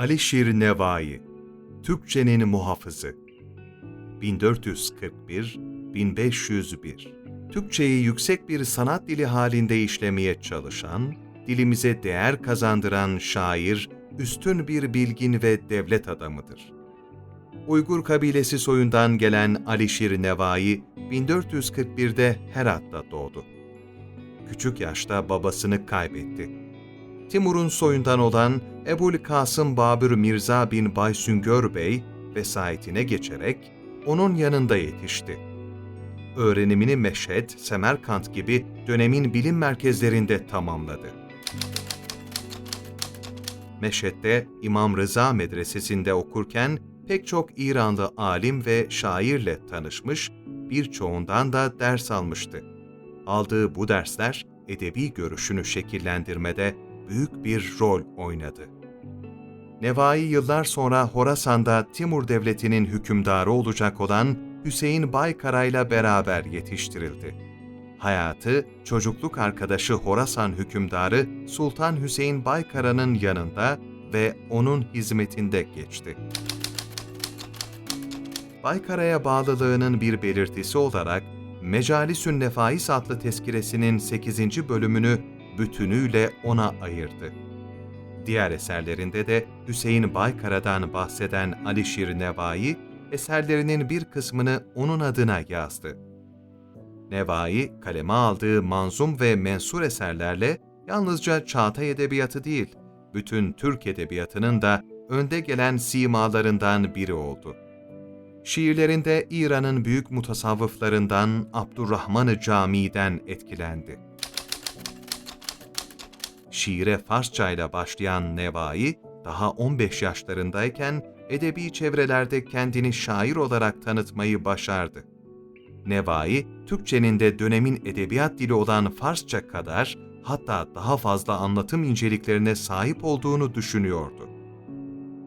Alişir Nevai, Türkçenin muhafızı 1441-1501 Türkçeyi yüksek bir sanat dili halinde işlemeye çalışan, dilimize değer kazandıran şair, üstün bir bilgin ve devlet adamıdır. Uygur kabilesi soyundan gelen Alişir Nevai, 1441'de Herat'ta doğdu. Küçük yaşta babasını kaybetti. Timur'un soyundan olan Ebul Kasım Babür Mirza bin Baysüngör Bey vesayetine geçerek onun yanında yetişti. Öğrenimini Meşhed, Semerkant gibi dönemin bilim merkezlerinde tamamladı. Meşhed'de İmam Rıza Medresesi'nde okurken pek çok İranlı alim ve şairle tanışmış, birçoğundan da ders almıştı. Aldığı bu dersler edebi görüşünü şekillendirmede büyük bir rol oynadı. Nevai yıllar sonra Horasan'da Timur Devleti'nin hükümdarı olacak olan Hüseyin Baykara ile beraber yetiştirildi. Hayatı, çocukluk arkadaşı Horasan hükümdarı Sultan Hüseyin Baykara'nın yanında ve onun hizmetinde geçti. Baykara'ya bağlılığının bir belirtisi olarak Mecalisün Nefais adlı tezkiresinin 8. bölümünü bütünüyle ona ayırdı. Diğer eserlerinde de Hüseyin Baykara'dan bahseden Alişir Nevai, eserlerinin bir kısmını onun adına yazdı. Nevai, kaleme aldığı manzum ve mensur eserlerle yalnızca Çağatay Edebiyatı değil, bütün Türk Edebiyatı'nın da önde gelen simalarından biri oldu. Şiirlerinde İran'ın büyük mutasavvıflarından Abdurrahman-ı Cami'den etkilendi. Şiire Farsça ile başlayan Nevai, daha 15 yaşlarındayken edebi çevrelerde kendini şair olarak tanıtmayı başardı. Nevai, Türkçenin de dönemin edebiyat dili olan Farsça kadar, hatta daha fazla anlatım inceliklerine sahip olduğunu düşünüyordu.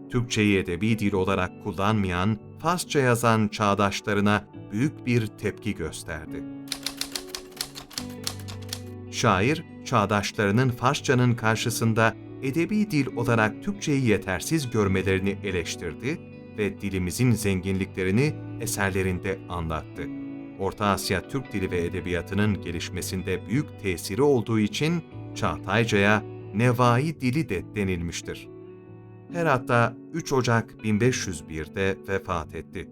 Türkçeyi edebi dil olarak kullanmayan, Farsça yazan çağdaşlarına büyük bir tepki gösterdi. Şair, çağdaşlarının Farsçanın karşısında edebi dil olarak Türkçeyi yetersiz görmelerini eleştirdi ve dilimizin zenginliklerini eserlerinde anlattı. Orta Asya Türk Dili ve Edebiyatı'nın gelişmesinde büyük tesiri olduğu için Çağatayca'ya Nevai dili de denilmiştir. Herat'ta 3 Ocak 1501'de vefat etti.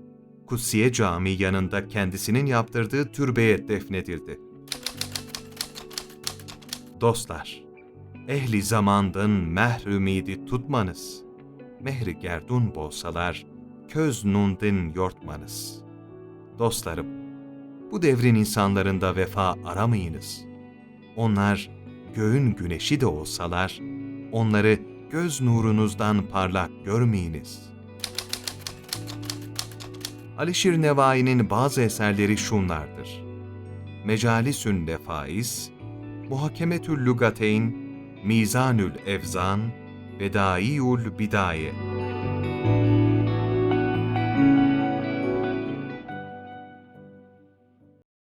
Kutsiye Camii yanında kendisinin yaptırdığı türbeye defnedildi. Dostlar, ehli zamandın mehr ümidi tutmanız, mehri gerdun bolsalar, köz nundin yortmanız. Dostlarım, bu devrin insanlarında vefa aramayınız. Onlar göğün güneşi de olsalar, onları göz nurunuzdan parlak görmeyiniz. Alişir Nevai'nin bazı eserleri şunlardır. Mecalisün Nefais, Muhakkemetül Lügateyn, Mizanül Evzan, Bedaiül Bidaye.